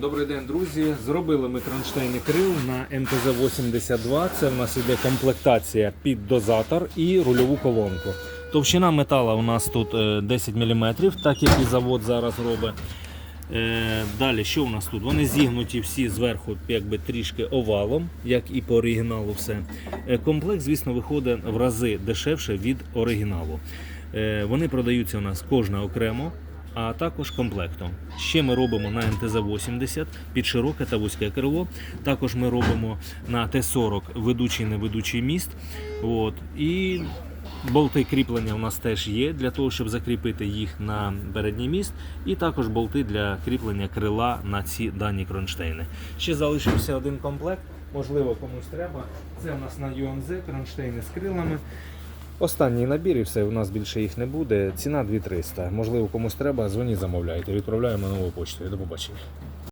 Добрий день, друзі. Зробили ми кронштейни крил на МТЗ-82. Це в нас іде комплектація під дозатор і рульову колонку. Товщина метала у нас тут е, 10 мм, так як і завод зараз робить. Е, Далі, що у нас тут? Вони зігнуті всі зверху якби трішки овалом, як і по оригіналу все. Е, Комплект, звісно, виходить в рази дешевше від оригіналу. Е, Вони продаються у нас кожна окремо, а також комплектом. Ще ми робимо на МТЗ-80 під широке та вузьке крило. Також ми робимо на Т-40 ведучий неведучий міст. От. І болти кріплення у нас теж є для того, щоб закріпити їх на передній міст. І також болти для кріплення крила на ці дані кронштейни. Ще залишився один комплект. Можливо, комусь треба. Це у нас на UNZ кронштейни з крилами. Останній набір і все, у нас більше їх не буде. Ціна 2300. Можливо, комусь треба, дзвоніть, замовляйте. Відправляємо нову почту. До побачення.